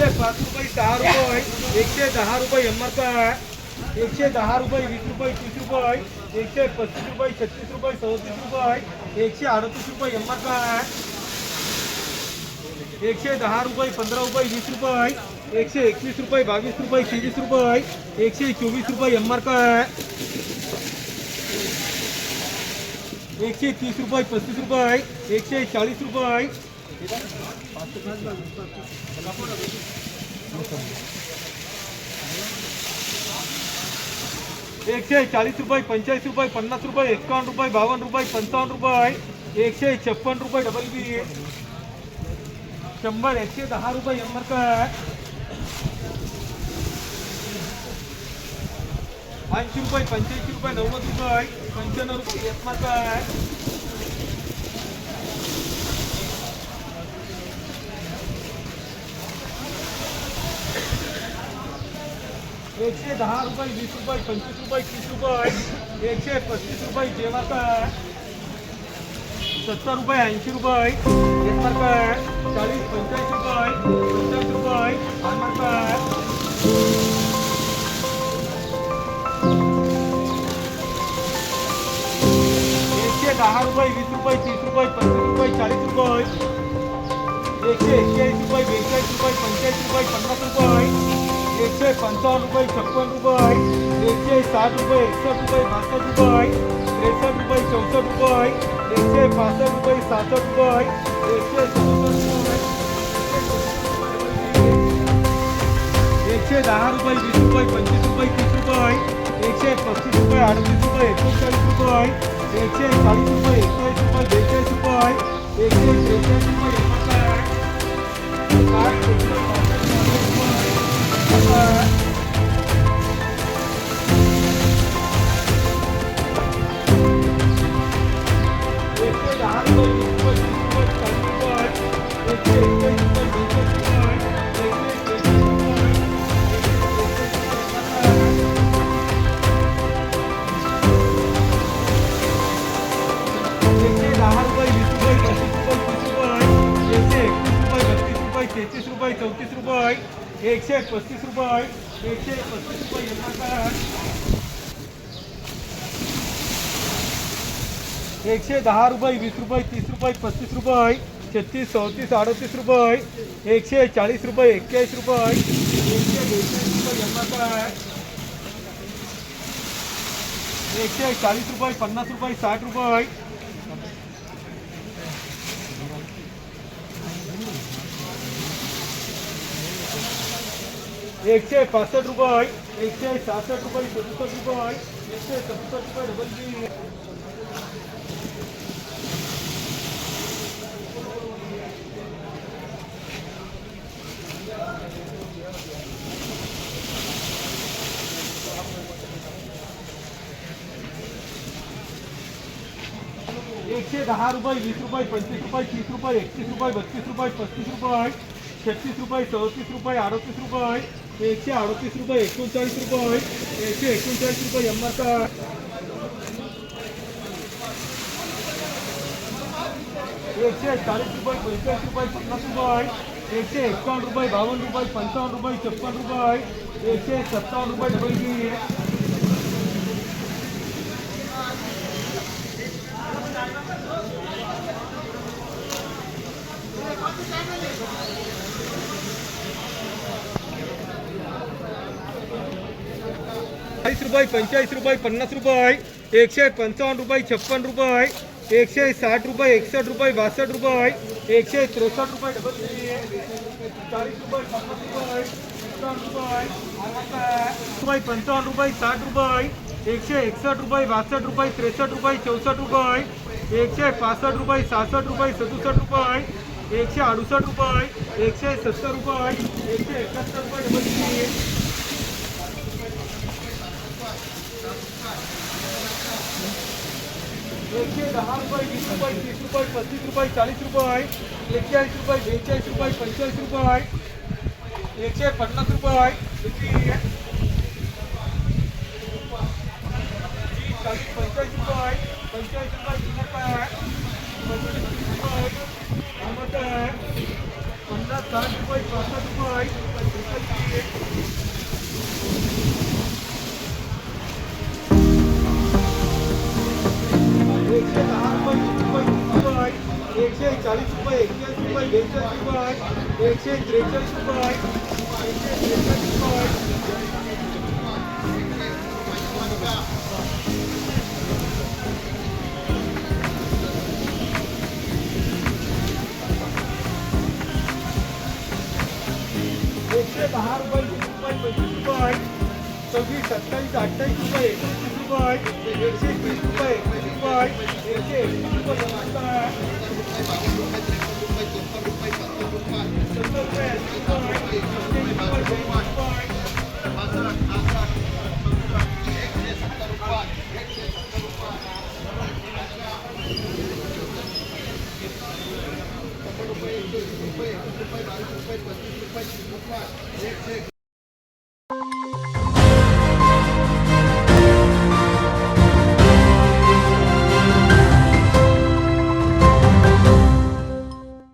एकशे पाच रुपये सहा रुपये एकशे दहा रुपये एम आर एकशे दहा रुपये वीस रुपये तीस रुपये एकशे पस्तीस रुपये छत्तीस रुपये सदतीस रुपये एकशे अडतीस रुपये एम आर एकशे दहा रुपये पंधरा रुपये वीस रुपये एकशे एकवीस रुपये बावीस रुपये तेवीस रुपये एकशे चोवीस रुपये एम आर पी एकशे तीस रुपये पस्तीस रुपये एकशे चाळीस रुपये एकशे चाळीस रुपये पंचेचाळीस रुपये, पन्नास रुपये, एकावन्न रुपये, बावन्न रुपये, पंचावन्न रुपये एकशे छप्पन रुपये डबल बी शंभर एकशे दहा रुपये एंबर काय ऐंशी रुपये, पंच्याऐंशी रुपये, नव्वद रुपये पंच्याण्णव रुपये यत्मा काय एकशे दहा रुपये, वीस रुपये, पंचवीस रुपये, तीस रुपये एकशे पस्तीस रुपये जेव्हा काय सत्तर रुपये, ऐंशी रुपये यत्मा काय चाळीस, पंचाळीस रुपये पंचाळीस रुपये आम्हाला काय एकशे दहा रुपये, वीस रुपये, तीस रुपये पस्तीस रुपये, चाळीस रुपये एकशे एक्केचाळीस रुपये, बेचाळीस रुपये, पंचेचाळीस रुपये, पन्नास रुपये एकशे पंचावन्न रुपये, छप्पन रुपये एकशे साठ रुपये, एकसष्ट रुपये, बासष्ट रुपये त्रेसष्ट रुपये, चौसष्ट रुपये एकशे पासष्ट रुपये सहासष्ट रुपये एकशे सदुसष्ट रुपये एकशे दहा रुपये, वीस रुपये, पंचवीस रुपये, तीस रुपये एकशे पस्तीस रुपये, अडतीस रुपये, एकोणचाळीस रुपये एकशे चाळीस रुपये, एकचाळीस रुपये, बेचाळीस रुपये एकशे तेहतीस रुपये, चौतीस रुपये, एकशे पस्तीस रुपये, एकशे पस्तीस रुपये एकशे दहा रुपये, वीस रुपये, तीस रुपये, पस्तीस रुपये, छत्तीस, चौतीस, अडतीस रुपये, एकशे चाळीस रुपये एक्क्याऐंशी रुपये, एकशे बेचाळीस रुपये एकोणसाठ एकशे चाळीस रुपये, पन्नास रुपये, साठ रुपये एकशे पासष्ट रुपये एकशे सहासष्ट रुपये सदुसष्ट रुपये एकशे सदुसष्ट रुपये डबल एकशे दहा रुपये वीस रुपये पंचवीस रुपये, तीस रुपये एकतीस रुपये, बत्तीस रुपये पस्तीस रुपये छत्तीस रुपये चौतीस रुपये अडतीस रुपये एकशे अडतीस रुपये एकोणचाळीस रुपये एकशे एकोणचाळीस रुपये एंबर का एकशे चाळीस रुपये पंचेचाळीस रुपये पन्नास रुपये एकशे एकावन्न रुपये बावन्न रुपये पंचावन्न रुपये छप्पन रुपये एकशे सत्तावन्न रुपये डबल चाळीस रुपये पंचेचाळीस रुपये पन्नास रुपये एकशे पंचावन्न रुपये छप्पन रुपये एकशे साठ रुपये एकसष्ट रुपये बासष्ट रुपये एकशे त्रेसष्ट रुपये डबल रुपये पन्नास रुपये रुपये रुपये साठ रुपये एकशे एकसष्ट रुपये बासष्ट रुपये त्रेसष्ट रुपये चौसष्ट रुपये एकशे पासष्ट रुपये सहासष्ट रुपये सदुसष्ट रुपये एकशे अडुसष्ट रुपये एकशे सत्तर रुपये एकशे एकाहत्तर रुपये एकशे दहा रुपये, वीस रुपये, तीस रुपये, पस्तीस रुपये, चाळीस रुपये एक्केचाळीस रुपये, बेचाळीस रुपये, पंचेचाळीस रुपये एकशे पन्नास रुपये चाळीस पंचेचाळीस रुपये पंचेचाळीस रुपये तीन रुपये पंचवीस रुपये आहे. पन्नास साठ रुपये पासष्ट रुपये एकशे बेचाळीस रुपये एकशे त्रेचाळीस रुपये एकशे रुपये पंचवीस रुपये सव्वीस सत्तावीस अठ्ठावीस रुपये एकोणतीस रुपये एकशे तीस रुपये एकशे नमस्कार सत्तर